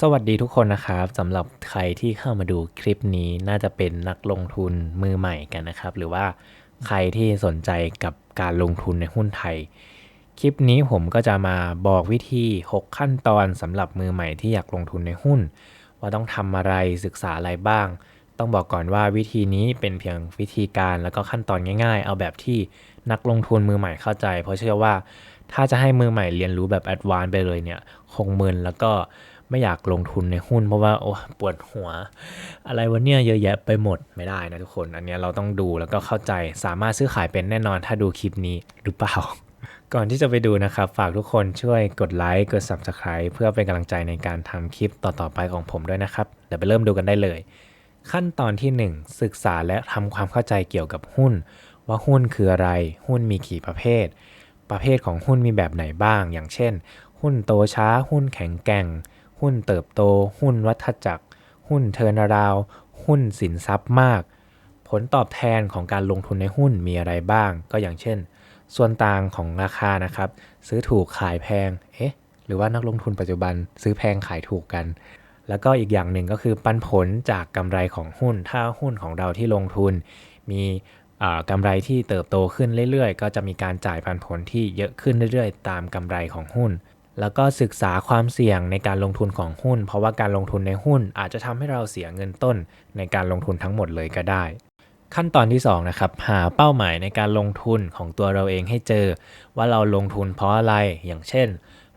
สวัสดีทุกคนนะครับสำหรับใครที่เข้ามาดูคลิปนี้น่าจะเป็นนักลงทุนมือใหม่กันนะครับ หรือว่าใครที่สนใจกับการลงทุนในหุ้นไทย คลิปนี้ผมก็จะมาบอกวิธี 6 ขั้นตอนสำหรับมือใหม่ที่อยากลงทุนในหุ้น ว่าต้องทำอะไรศึกษาอะไรบ้าง ต้องบอกก่อนว่าวิธีนี้เป็นเพียงวิธีการแล้วก็ขั้นตอนง่าย ๆ เอาแบบที่นักลงทุนมือใหม่เข้าใจ เพราะเชื่อว่าถ้าจะให้มือใหม่เรียนรู้แบบแอดวานซ์ไปเลยเนี่ยคงมึนแล้วก็ ไม่อยากลงทุนในหุ้นเพราะว่าโอ้ปวดหัว อะไรวันเนี้ยเยอะแยะไปหมดไม่ได้นะทุกคน อันนี้เราต้องดูแล้วก็เข้าใจสามารถซื้อขายเป็นแน่นอนถ้าดูคลิปนี้หรือเปล่า ก่อนที่จะไปดูนะครับ ฝากทุกคนช่วยกดไลค์กด Subscribe เพื่อเป็นกำลังใจในการทำคลิปต่อๆไปของผมด้วยนะครับเดี๋ยวไปเริ่มดูกันได้เลย ขั้นตอนที่ 1 ศึกษาและทำความเข้าใจเกี่ยวกับหุ้น ว่าหุ้นคืออะไร หุ้นมีกี่ประเภท ประเภทของหุ้นมีแบบไหนบ้าง อย่างเช่น หุ้นโตช้าหุ้นแข็งแกร่ง หุ้นเติบโต หุ้นวัฏจักร หุ้นเทอร์นาราว หุ้นสินทรัพย์มาก ผลตอบแทนของการลงทุนในหุ้นมีอะไรบ้าง ก็อย่างเช่น ส่วนต่างของราคานะครับ ซื้อถูกขายแพง เอ๊ะ หรือว่านักลงทุนปัจจุบันซื้อแพงขายถูกกัน แล้วก็อีกอย่างหนึ่งก็คือปันผลจากกำไรของหุ้น ถ้าหุ้นของเราที่ลงทุน มีอ่ากำไรที่เติบโตขึ้นเรื่อยๆ ก็จะมีการจ่ายปันผลที่เยอะขึ้นเรื่อยๆ ตามกำไรของหุ้น แล้วก็ศึกษาความเสี่ยงในการลงทุนของหุ้น เพราะว่าการลงทุนในหุ้นอาจจะทำให้เราเสียเงินต้นในการลงทุนทั้งหมดเลยก็ได้ ขั้นตอนที่2นะครับหาเป้าหมายในการลงทุนของตัวเราเองให้เจอ ว่าเราลงทุนเพราะอะไรอย่างเช่น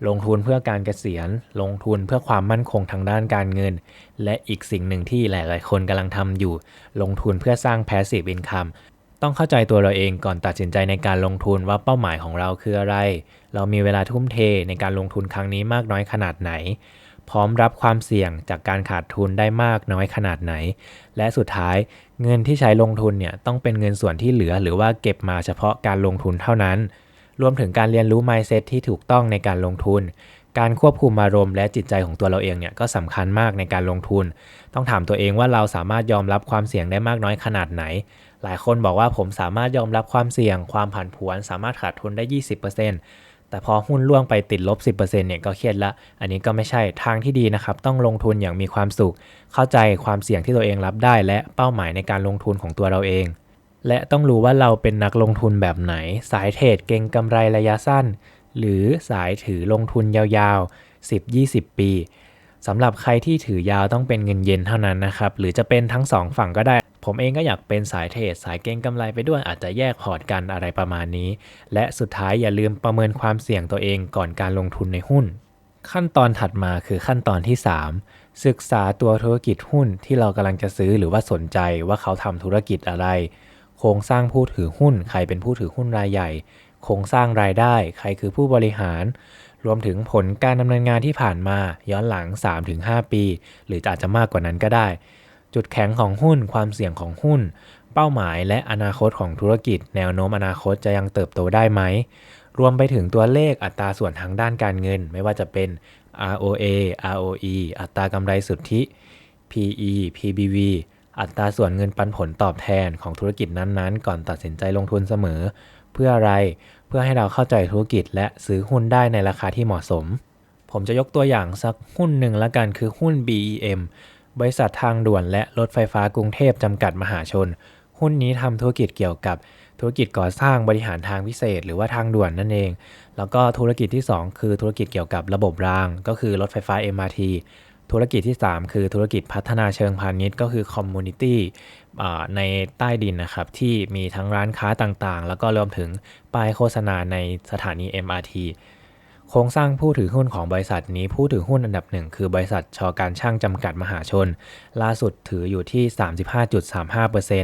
ลงทุนเพื่อการเกษียณ ลงทุนเพื่อความมั่นคงทางด้านการเงิน และอีกสิ่งหนึ่งที่หลาย ๆ คนกำลังทำอยู่ ลงทุนเพื่อสร้าง passive income ต้องเข้าใจตัวเราเองก่อนตัดสินใจในการลงทุนว่าเป้าหมายของเราคืออะไร เรามีเวลาทุ่มเทในการลงทุนครั้งนี้มากน้อยขนาดไหน พร้อมรับความเสี่ยงจากการขาดทุนได้มากน้อยขนาดไหน และสุดท้ายเงินที่ใช้ลงทุนเนี่ยต้องเป็นเงินส่วนที่เหลือหรือว่าเก็บมาเฉพาะการลงทุนเท่านั้น รวมถึงการเรียนรู้ mindset ที่ถูกต้องในการลงทุน การควบคุมอารมณ์และจิตใจของตัวเราเองเนี่ยก็สำคัญมากในการลงทุน ต้องถามตัวเองว่าเราสามารถยอมรับความเสี่ยงได้มากน้อยขนาดไหน หลายคนบอกว่าผมสามารถยอมรับความเสี่ยง ความผันผวน สามารถขาดทุนได้ 20%แต่พอหุ้นล่วงไปติดลบ 10%เนี่ยก็เครียดละ อันนี้ก็ไม่ใช่ทางที่ดีนะครับ ต้องลงทุนอย่างมีความสุข เข้าใจความเสี่ยงที่ตัวเองรับได้ และเป้าหมายในการลงทุนของตัวเราเอง และต้องรู้ว่าเราเป็นนักลงทุนแบบไหน สายเทรดเก่งกำไรระยะสั้น หรือสายถือลงทุนยาวๆ 10-20 ปีสำหรับใครที่ถือยาวต้องเป็นเงินเย็นเท่านั้นนะครับ หรือจะเป็นทั้งสองฝั่งก็ได้ ผมเองก็อยากเป็นสายเทรดสายเก็งกำไรไปด้วยอาจจะแยกพอร์ตกันอะไรประมาณนี้ และสุดท้ายอย่าลืมประเมินความเสี่ยงตัวเองก่อนการลงทุนในหุ้น ขั้นตอนถัดมาคือขั้นตอนที่ 3 ศึกษาตัวธุรกิจหุ้นที่เรากำลังจะซื้อหรือว่าสนใจว่าเขาทำธุรกิจอะไร โครงสร้างผู้ถือหุ้น ใครเป็นผู้ถือหุ้นรายใหญ่ โครงสร้างรายได้ ใครคือผู้บริหารรวมถึงผลการดำเนินงานที่ผ่านมาย้อนหลัง 3-5 ปี หรืออาจจะมากกว่านั้นก็ได้ จุดแข็งของหุ้น ความเสี่ยงของหุ้น เป้าหมายและอนาคตของธุรกิจ แนวโน้มอนาคตจะยังเติบโตได้ไหม รวมไปถึงตัวเลขอัตราส่วนทางด้านการเงิน ไม่ว่าจะเป็น ROA ROE อัตรากำไรสุทธิ PE PBV อัตราส่วนเงินปันผลตอบแทนของธุรกิจนั้นๆ ก่อนตัดสินใจลงทุนเสมอ เพื่ออะไร เพื่อให้เราเข้าใจธุรกิจและซื้อหุ้นได้ในราคาที่เหมาะสม ผมจะยกตัวอย่างสักหุ้นหนึ่งละกันคือหุ้น BEM บริษัททางด่วนและรถไฟฟ้ากรุงเทพจำกัดมหาชน หุ้นนี้ทำธุรกิจเกี่ยวกับธุรกิจก่อสร้างบริหารทางพิเศษ หรือว่าทางด่วนนั่นเอง แล้วก็ธุรกิจที่ 2 คือธุรกิจเกี่ยวกับระบบราง ก็คือรถไฟฟ้า MRT ธุรกิจที่ 3 คือธุรกิจพัฒนาเชิงพาณิชย์ก็คือคอมมูนิตี้ในใต้ดินนะครับที่มีทั้งร้านค้าต่างๆ แล้วก็รวมถึงป้ายโฆษณาในสถานี MRT โครงสร้างผู้ถือหุ้นของบริษัทนี้ผู้ถือหุ้นอันดับหนึ่งคือบริษัทชอการช่างจำกัดมหาชน ล่าสุดถืออยู่ที่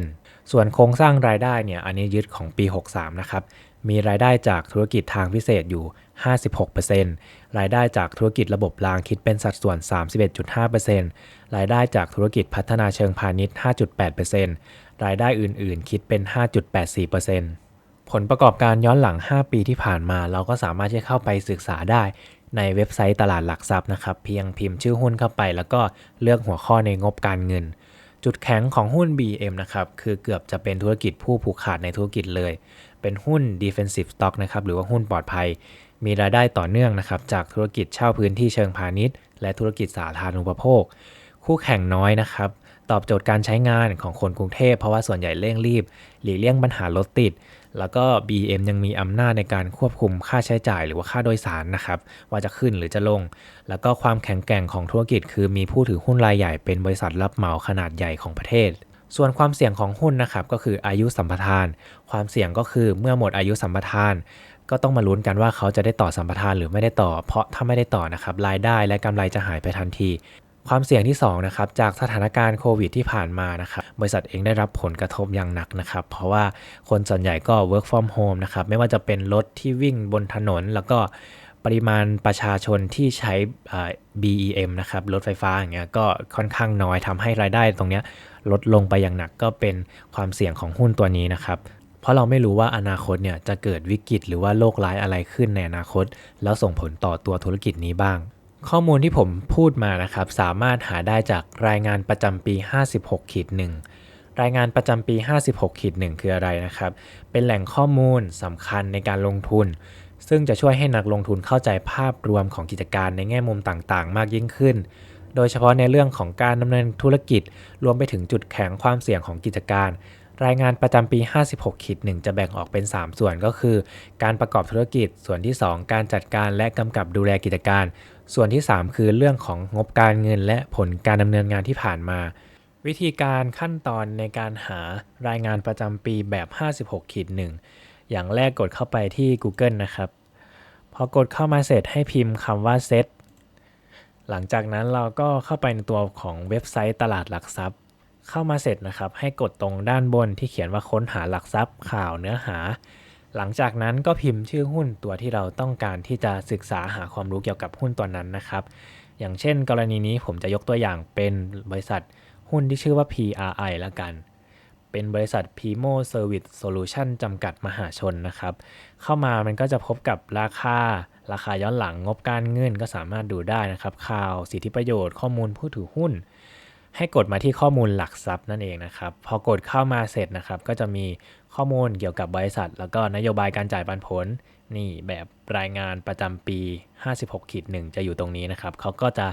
35.35%ส่วนโครงสร้างรายได้เนี่ยอันนี้ยึดของปี 63 นะครับมีรายได้จากธุรกิจทางพิเศษอยู่ 56%รายได้จากธุรกิจระบบรางคิดเป็นสัดส่วน 31.5%รายได้จากธุรกิจพัฒนาเชิงพาณิชย์ 5.8%รายได้อื่นๆ คิดเป็น 5.84% ผลประกอบการย้อนหลัง 5 ปีที่ผ่านมา เราก็สามารถที่เข้าไปศึกษาได้ในเว็บไซต์ตลาดหลักทรัพย์นะครับ เพียงพิมพ์ชื่อหุ้นเข้าไป แล้วก็เลือกหัวข้อในงบการเงิน จุดแข็งของหุ้น BM นะครับ คือเกือบจะเป็นธุรกิจผู้ผูกขาดในธุรกิจเลย เป็นหุ้น defensive stock นะครับ หรือว่าหุ้นปลอดภัย มีรายได้ต่อเนื่องนะครับ จากธุรกิจเช่าพื้นที่เชิงพาณิชย์ และธุรกิจสาธารณูปโภค คู่แข่งน้อยนะครับ ตอบโจทย์การใช้งานของคนกรุงเทพ เพราะว่าส่วนใหญ่เร่งรีบ หลีกเลี่ยงปัญหารถติด แล้วก็ BM ยังมีอำนาจในการควบคุมค่าใช้จ่ายหรือว่าค่าโดยสารนะครับ ว่าจะขึ้นหรือจะลง แล้วก็ความแข็งแกร่งของธุรกิจ คือมีผู้ถือหุ้นรายใหญ่เป็นบริษัทรับเหมาขนาดใหญ่ของประเทศ ส่วนความเสี่ยงของหุ้นนะครับก็คืออายุสัมปทาน ความเสี่ยงก็คือเมื่อหมดอายุสัมปทานก็ต้องมาลุ้นกันว่าเขาจะได้ต่อสัมปทานหรือไม่ได้ต่อ เพราะถ้าไม่ได้ต่อนะครับรายได้และกำไรจะหายไปทันที ความเสี่ยงที่2นะครับจากสถานการณ์โควิดที่ผ่านมานะครับบริษัทเองได้รับผลกระทบอย่างหนักนะครับเพราะว่าคนส่วนใหญ่ก็ work from home นะครับไม่ว่าจะเป็นรถที่วิ่งบนถนน แล้วก็ปริมาณประชาชนที่ใช้ BEM นะครับรถไฟฟ้าอย่างเงี้ยก็ค่อนข้างน้อยทำให้รายได้ตรงเนี้ยลดลงไปอย่างหนักก็เป็นความเสี่ยงของหุ้นตัวนี้นะครับเพราะเราไม่รู้ว่าอนาคตเนี่ยจะเกิดวิกฤตหรือว่าโรคร้ายอะไรขึ้นในอนาคต แล้วส่งผลต่อตัวธุรกิจนี้บ้าง ข้อมูลที่ผมพูดมานะครับ สามารถหาได้จากรายงานประจำปี 56ขีดหนึ่งรายงานประจำปี 56ขีดหนึ่งคืออะไรนะครับ เป็นแหล่งข้อมูลสำคัญในการลงทุน ซึ่งจะช่วยให้นักลงทุนเข้าใจภาพรวมของกิจการในแง่มุมต่างๆ มากยิ่งขึ้น โดยเฉพาะในเรื่องของการดำเนินธุรกิจ รวมไปถึงจุดแข็งความเสี่ยงของกิจการ รายงานประจำปี 56ขีด1จะแบ่งออกเป็น 3 ส่วนก็คือ การประกอบธุรกิจ ส่วนที่ 2 การจัดการและกำกับดูแลกิจการ ส่วนที่ 3 คือเรื่องของงบการเงินและผลการดำเนินงานที่ผ่านมา วิธีการขั้นตอนในการหารายงานประจำปีแบบ 56ขีด1อย่างแรกกดเข้าไปที่ Google นะครับ พอกดเข้ามาเสร็จให้พิมพ์คำว่า set หลังจากนั้นเราก็เข้าไปในตัวของเว็บไซต์ตลาดหลักทรัพย์ เข้ามาเสร็จนะครับ ให้กดตรงด้านบนที่เขียนว่าค้นหาหลักทรัพย์ข่าวเนื้อหา หลังจากนั้นก็พิมพ์ชื่อหุ้นตัวที่เราต้องการที่จะศึกษาหาความรู้เกี่ยวกับหุ้นตัวนั้นนะครับ อย่างเช่น กรณีนี้ผมจะยกตัวอย่างเป็นบริษัทหุ้นที่ชื่อว่า PRI ละกัน เป็นบริษัท Primo Service Solution จำกัดมหาชนนะครับ เข้ามามันก็จะพบกับราคา ราคาย้อนหลังงบการเงินก็สามารถดูได้นะครับ ข่าวสิทธิประโยชน์ข้อมูลผู้ถือหุ้น ให้กดมาที่ข้อมูลหลักทรัพย์นั่นเองนะครับ พอกดเข้ามาเสร็จนะครับ ก็จะมีข้อมูลเกี่ยวกับบริษัท แล้วก็นโยบายการจ่ายปันผล นี่แบบรายงานประจำปี 56ขีด1จะอยู่ตรงนี้นะครับเขาก็จะ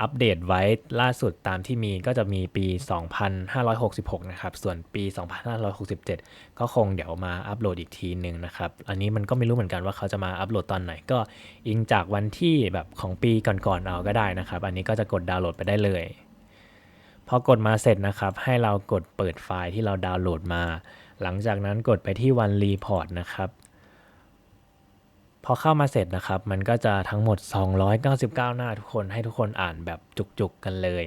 อัปเดตไว้ล่าสุดตามที่มีก็จะมีปี 2566 นะครับ ส่วนปี 2567 ก็คงเดี๋ยวมาอัปโหลดอีกทีหนึ่งนะครับ อันนี้มันก็ไม่รู้เหมือนกันว่าเขาจะมาอัปโหลดตอนไหน ก็อิงจากวันที่แบบของปีก่อนๆเอาก็ได้นะครับ อันนี้ก็จะกดดาวน์โหลดไปได้เลย พอกดมาเสร็จนะครับ ให้เรากดเปิดไฟล์ที่เราดาวน์โหลดมา หลังจากนั้นกดไปที่วันรีพอร์ตนะครับ พอเข้ามาเสร็จนะครับ มันก็จะทั้งหมด 299 หน้าทุกคนให้ทุกคนอ่านแบบจุกๆกันเลย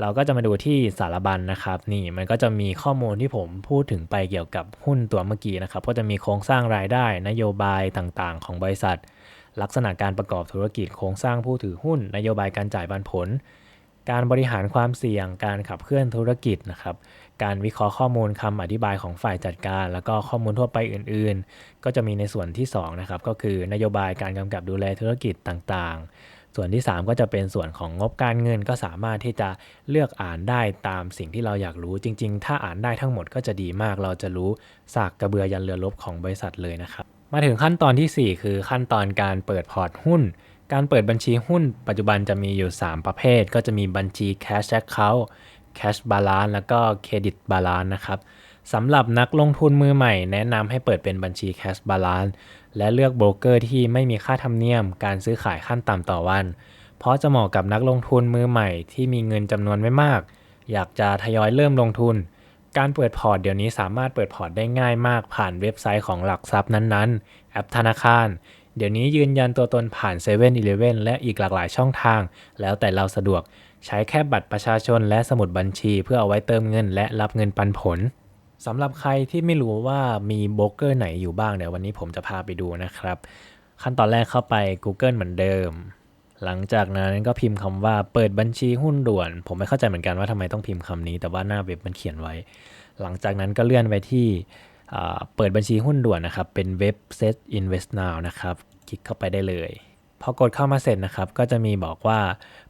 เราก็จะมาดูที่สารบัญนนะครับ นี่มันก็จะมีข้อมูลที่ผมพูดถึงไปเกี่ยวกับหุ้นตัวเมื่อกี้นะครับ ก็จะมีโครงสร้างรายได้ นโยบายต่างๆ ของบริษัท ลักษณะการประกอบธุรกิจโครงสร้างผู้ถือหุ้น นโยบายการจ่ายปันผล การบริหารความเสี่ยง การขับเคลื่อนธุรกิจนะครับ การวิเคราะห์ข้อมูลคำอธิบายของฝ่ายจัดการ แล้วก็ข้อมูลทั่วไปอื่น ๆ ก็จะมีในส่วนที่2นะครับก็คือนโยบายการกำกับดูแลธุรกิจต่างๆ ส่วนที่ 3 ก็จะเป็นส่วนของงบการเงิน ก็สามารถที่จะเลือกอ่านได้ตามสิ่งที่เราอยากรู้ จริง ๆ ถ้าอ่านได้ทั้งหมดก็จะดีมาก เราจะรู้สากกระเบือยันเรือรบของบริษัทเลยนะครับ มาถึงขั้นตอนทีสี่4 คือขั้นตอนการเปิดพอร์ตหุ้น การเปิดบัญชีหุ้นปัจจุบันจะมีอยู่ 3 ประเภท ก็จะมีบัญชี cash account cash balance แล้วก็ credit balance นะครับสำหรับนักลงทุนมือใหม่ แนะนำให้เปิดเป็นบัญชี cash balance และเลือกโบรกเกอร์ที่ไม่มีค่าธรรมเนียม การซื้อขายขั้นต่ำต่อวัน เพราะจะเหมาะกับนักลงทุนมือใหม่ที่มีเงินจำนวนไม่มาก อยากจะทยอยเริ่มลงทุน การเปิดพอร์ตเดี๋ยวนี้สามารถเปิดพอร์ตได้ง่ายมากผ่านเว็บไซต์ของหลักทรัพย์นั้นๆ แอปธนาคาร เดี๋ยวนี้ยืนยันตัวตนผ่าน7 e เ e ่ e อและอีกหลากหลายช่องทาง แล้วแต่เราสะดวกใช้แค่บัตรประชาชนและสมุดบัญชีเพื่อเอาไว้เติมเงินและรับเงินปันผลสำหรับใครที่ไม่รู้ว่ามีโบรกเกอร์ไหนอยู่บ้างเดี๋ยววันนี้ผมจะพาไปดูนะครับ ขั้นตอนแรกเข้าไป Google เหมือนเดิม หลังจากนั้นก็พิมพ์คำว่าเปิดบัญชีหุ้นด่วน ผมไม่เข้าใจเหมือนกันว่าทำไมต้องพิมพ์คำนี้ แต่ว่าหน้าเว็บมันเขียนไว้ หลังจากนั้นก็เลื่อนไปที่ เปิดบัญชีหุ้นด่วนนะครับ เป็นเว็บ Set Invest Now นะครับ คลิกเข้าไปได้เลย พอกดเข้ามาเสร็จนะครับ ก็จะมีบอกว่า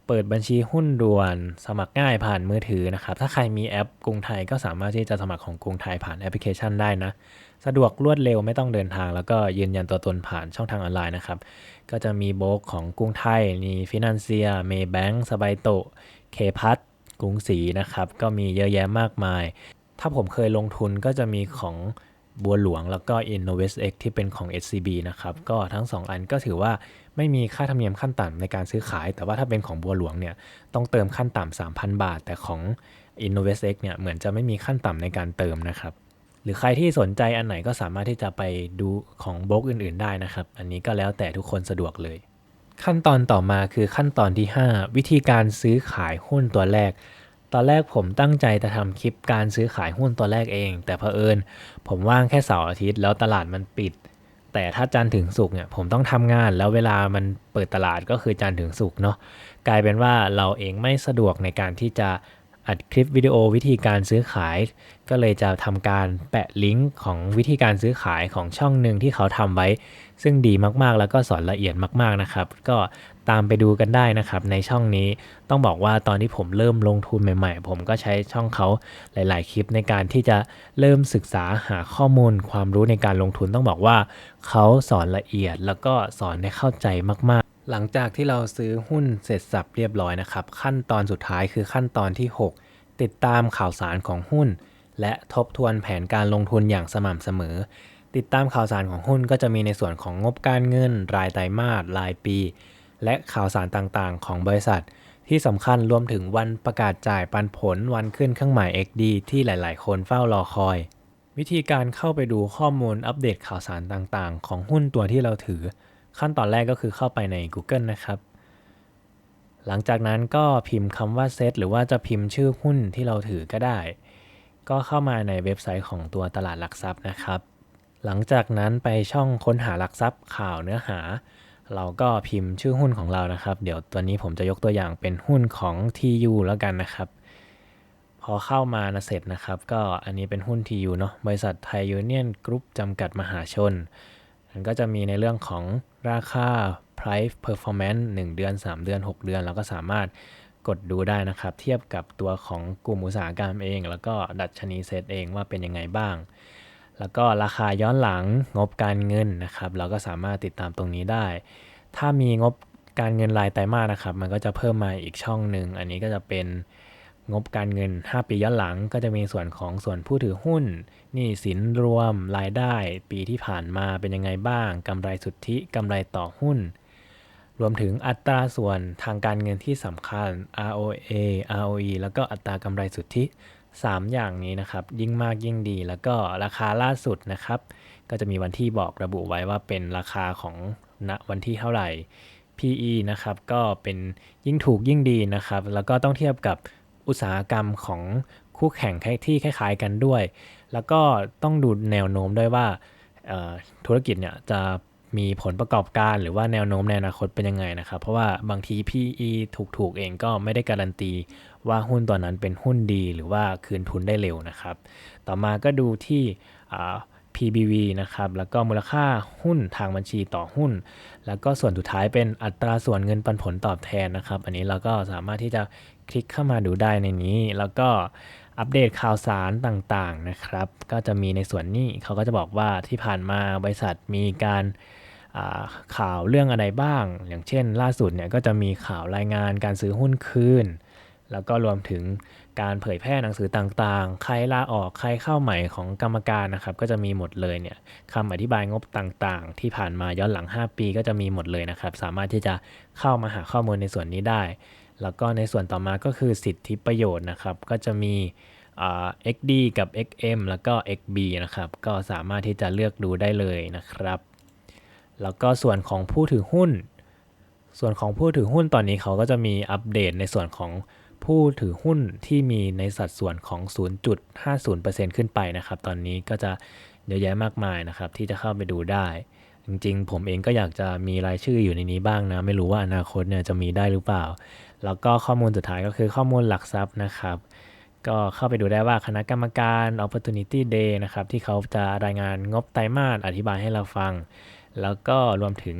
เปิดบัญชีหุ้นด่วน สมัครง่ายผ่านมือถือนะครับ ถ้าใครมีแอปกรุงไทยก็สามารถที่จะสมัครของกรุงไทยผ่านแอปพลิเคชันได้นะ สะดวกรวดเร็วไม่ต้องเดินทาง แล้วก็ยืนยันตัวตนผ่านช่องทางออนไลน์นะครับ ก็จะมีโบกของกรุงไทย มีฟินแลนเซีย เมย์แบงก์สบายโตเคพัทกรุงศรีนะครับ ก็มีเยอะแยะมากมาย ถ้าผมเคยลงทุนก็จะมีของ บัวหลวงแล้วก็ InnovestX ที่เป็นของ SCB นะครับ ก็ทั้ง 2 อันก็ถือว่าไม่มีค่าธรรมเนียมขั้นต่ำในการซื้อขาย แต่ว่าถ้าเป็นของบัวหลวงเนี่ยต้องเติมขั้นต่ำ 3,000 บาท แต่ของ InnovestX เนี่ยเหมือนจะไม่มีขั้นต่ำในการเติมนะครับ หรือใครที่สนใจอันไหนก็สามารถที่จะไปดูของบล็อกอื่น ๆ ได้นะครับ อันนี้ก็แล้วแต่ทุกคนสะดวกเลย ขั้นตอนต่อมาคือขั้นตอนที่ 5 วิธีการซื้อขายหุ้นตัวแรก ตอนแรกผมตั้งใจจะทำคลิปการซื้อขายหุ้นตัวแรกเอง แต่เผอิญผมว่างแค่เสาร์อาทิตย์แล้วตลาดมันปิด แต่ถ้าจันถึงสุกเนี่ยผมต้องทำงานแล้วเวลามันเปิดตลาดก็คือจันถึงสุกเนาะกลายเป็นว่าเราเองไม่สะดวกในการที่จะ อัดคลิปวิดีโอวิธีการซื้อขาย ก็เลยจะทำการแปะลิงก์ของวิธีการซื้อขายของช่องหนึ่งที่เขาทำไว้ ซึ่งดีมากๆแล้วก็สอนละเอียดมาก ๆนะครับ ก็ตามไปดูกันได้นะครับ ในช่องนี้ต้องบอกว่าตอนที่ผมเริ่มลงทุนใหม่ ๆ ผมก็ใช้ช่องเขาหลาย ๆ คลิปในการที่จะเริ่มศึกษาหาข้อมูลความรู้ในการลงทุนต้องบอกว่าเขาสอนละเอียดแล้วก็สอนได้เข้าใจมากๆ หลังจากที่เราซื้อหุ้นเสร็จสับเรียบร้อยนะครับ ขั้นตอนสุดท้ายคือขั้นตอนที่ 6 ติดตามข่าวสารของหุ้น และทบทวนแผนการลงทุนอย่างสม่ำเสมอ ติดตามข่าวสารของหุ้นก็จะมีในส่วนของงบการเงิน รายไตรมาสรายปี และข่าวสารต่างๆ ของบริษัท ที่สำคัญรวมถึงวันประกาศจ่ายปันผลวันขึ้นเครื่องหมาย XD ที่หลาย ๆ คนเฝ้ารอคอย วิธีการเข้าไปดูข้อมูลอัปเดตข่าวสารต่างๆ ของหุ้นตัวที่เราถือ ขั้นตอนแรกก็คือเข้าไปใน Google นะครับ หลังจากนั้นก็พิมพ์คำว่าเซตหรือว่าจะพิมพ์ชื่อหุ้นที่เราถือก็ได้ ก็เข้ามาในเว็บไซต์ของตัวตลาดหลักทรัพย์นะครับ หลังจากนั้นไปช่องค้นหาหลักทรัพย์ข่าวเนื้อหา เราก็พิมพ์ชื่อหุ้นของเรานะครับ เดี๋ยวตัวนี้ผมจะยกตัวอย่างเป็นหุ้นของ TU แล้วกันนะครับพอเข้ามานะเสร็จนะครับ ก็อันนี้เป็นหุ้น TU เนาะบริษัทไทยยูเนียนกรุ๊ปจำกัดมหาชน มันก็จะมีในเรื่องของราคา price performance 1 เดือน 3 เดือน 6 เดือน เราก็สามารถกดดูได้นะครับ เทียบกับตัวของกลุ่มอุตสาหกรรมเอง แล้วก็ดัชนีเซตเองว่าเป็นยังไงบ้าง แล้วก็ราคาย้อนหลังงบการเงินนะครับ เราก็สามารถติดตามตรงนี้ได้ ถ้ามีงบการเงินรายไตรมาสนะครับ มันก็จะเพิ่มมาอีกช่องหนึ่ง อันนี้ก็จะเป็น งบการเงิน 5 ปีย้อนหลังก็จะมีส่วนของส่วนผู้ถือหุ้นหนี่สินรวมรายได้ ปีที่ผ่านมาเป็นยังไงบ้าง กำไรสุทธิกำไรต่อหุ้น รวมถึงอัตราส่วนทางการเงินที่สำคัญ ROA ROE แล้วก็อัตรากำไรสุทธิ 3 อย่างนี้นะครับ ยิ่งมากยิ่งดี แล้วก็ราคาล่าสุดนะครับ ก็จะมีวันที่บอกระบุไว้ว่าเป็นราคาของณวันที่เท่าไหร่ PE นะครับก็เป็นยิ่งถูกยิ่งดีนะครับ แล้วก็ต้องเทียบกับ อุตสาหกรรมของคู่แข่งที่คล้ายๆกันด้วย แล้วก็ต้องดูแนวโน้มด้วยว่าธุรกิจเนี่ยจะมีผลประกอบการหรือว่าแนวโน้มในอนาคตเป็นยังไงนะครับ เพราะว่าบางที PE ถูกๆเองก็ไม่ได้การันตี ว่าหุ้นตัวนั้นเป็นหุ้นดีหรือว่าคืนทุนได้เร็วนะครับ ต่อมาก็ดูที่ PBV นะครับแล้วก็มูลค่าหุ้นทางบัญชีต่อหุ้น แล้วก็ส่วนสุดท้ายเป็นอัตราส่วนเงินปันผลตอบแทนนะครับ อันนี้เราก็สามารถที่จะคลิกเข้ามาดูได้ในนี้ แล้วก็อัปเดตข่าวสารต่างๆนะครับ ก็จะมีในส่วนนี้เขาก็จะบอกว่าที่ผ่านมาบริษัทมีการข่าวเรื่องอะไรบ้าง อย่างเช่น ล่าสุดเนี่ยก็จะมีข่าวรายงานการซื้อหุ้นคืน แล้วก็รวมถึงการเผยแพร่หนังสือต่างๆ ใครลาออกใครเข้าใหม่ของกรรมการนะครับ ก็จะมีหมดเลยเนี่ยคำอธิบายงบต่างๆ ที่ผ่านมาย้อนหลัง 5 ปีก็จะมีหมดเลยนะครับ สามารถที่จะเข้ามาหาข้อมูลในส่วนนี้ได้ แล้วก็ในส่วนต่อมาก็คือสิทธิประโยชน์นะครับ ก็จะมีอ่า XD กับ XM แล้วก็ XB นะครับ ก็สามารถที่จะเลือกดูได้เลยนะครับ แล้วก็ส่วนของผู้ถือหุ้น ส่วนของผู้ถือหุ้นตอนนี้เขาก็จะมีอัปเดตในส่วนของ ผู้ถือหุ้นที่มีในสัดส่วนของ 0.50%ขึ้นไปนะครับ ตอนนี้ก็จะเยอะแยะมากมายนะครับ ที่จะเข้าไปดูได้ จริงๆ ผมเองก็อยากจะมีรายชื่ออยู่ในนี้บ้างนะ ไม่รู้ว่าอนาคตเนี่ยจะมีได้หรือเปล่า แล้วก็ข้อมูลสุดท้ายก็คือข้อมูลหลักทรัพย์นะครับ ก็เข้าไปดูได้ว่าคณะกรรมการ Opportunity Day นะครับที่เขาจะรายงานงบไตรมาสอธิบายให้เราฟัง แล้วก็รวมถึง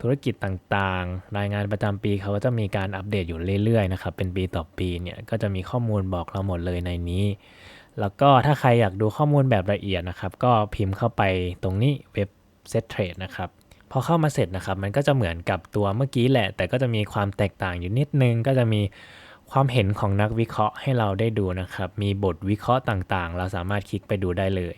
ธุรกิจต่างๆ รายงานประจำปีเขาก็จะมีการอัปเดตอยู่เรื่อยๆนะครับ เป็นปีต่อปีเนี่ยก็จะมีข้อมูลบอกเราหมดเลยในนี้ แล้วก็ถ้าใครอยากดูข้อมูลแบบละเอียดนะครับ ก็พิมพ์เข้าไปตรงนี้เว็บ Set Trade นะครับพอเข้ามาเสร็จนะครับ มันก็จะเหมือนกับตัวเมื่อกี้แหละ แต่ก็จะมีความแตกต่างอยู่นิดนึง ก็จะมีความเห็นของนักวิเคราะห์ให้เราได้ดูนะครับ มีบทวิเคราะห์ต่างๆ เราสามารถคลิกไปดูได้เลย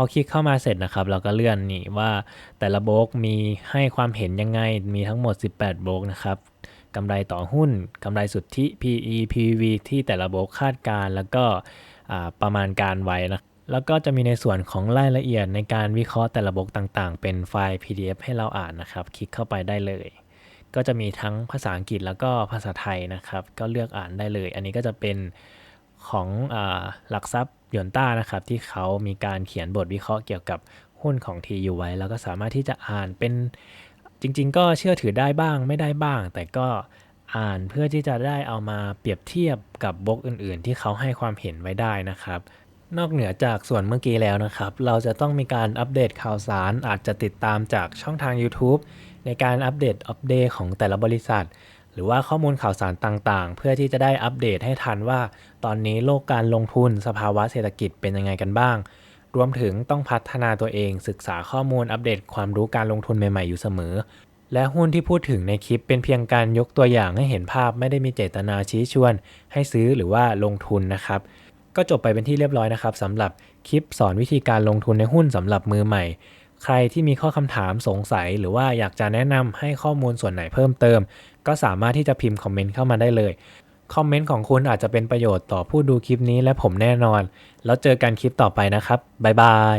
อคลิกเข้ามาเสร็จนะครับ เราก็เลื่อนนี่ว่าแต่ละโบกมีให้ความเห็นยังไง มีทั้งหมด 18 โบกนะครับกำไรต่อหุ้นกำไรสุทธิ PE PV ที่แต่ละโบกคาดการณ์แล้วก็ประมาณการไว้นะแล้วก็จะมีในส่วนของรายละเอียดในการวิเคราะห์แต่ละบล็อกต่างๆ เป็นไฟล์ PDF ให้เราอ่านนะครับ คลิกเข้าไปได้เลย ก็จะมีทั้งภาษาอังกฤษแล้วก็ภาษาไทยนะครับ ก็เลือกอ่านได้เลย อันนี้ก็จะเป็น ของอหลักทรัพย์ยนต้านะครับ ที่เขามีการเขียนบทวิเคราะห์เกี่ยวกับหุ้นของ TU ไว้ แล้วก็สามารถที่จะอ่านเป็นจริง ๆ ก็เชื่อถือได้บ้างไม่ได้บ้าง แต่ก็อ่านเพื่อที่จะได้เอามาเปรียบเทียบกับบล็อกอื่น ๆ ที่เขาให้ความเห็นไว้ได้นะครับ นอกเหนือจากส่วนเมื่อกี้แล้วนะครับ เราจะต้องมีการอัปเดตข่าวสารอาจจะติดตามจากช่องทาง YouTube ในการอัปเดตอัปเดตของแต่ละบริษัท รือว่าข้อมูลข่าวสารต่างๆ เพื่อที่จะได้อัปเดตให้ทันว่า ตอนนี้โลกการลงทุนสภาวะเศรษฐกิจเป็นยังไงกันบ้าง รวมถึงต้องพัฒนาตัวเองศึกษาข้อมูลอัปเดตความรู้การลงทุนใหม่ๆอยู่เสมอ และหุ้นที่พูดถึงในคลิปเป็นเพียงการยกตัวอย่างให้เห็นภาพไม่ได้มีเจตนาชี้ชวน ให้ซื้อหรือว่าลงทุนนะครับก็จบไปเป็นที่เรียบร้อยนะครับสำหรับคลิปสอนวิธีการลงทุนในหุ้นสำหรับมือใหม่ ใครที่มีข้อคำถามสงสัย หรือว่าอยากจะแนะนำให้ข้อมูลส่วนไหนเพิ่มเติม ก็สามารถที่จะพิมพ์คอมเมนต์เข้ามาได้เลย คอมเมนต์ของคุณอาจจะเป็นประโยชน์ต่อผู้ดูคลิปนี้และผมแน่นอน แล้วเจอกันคลิปต่อไปนะครับ บ๊ายบาย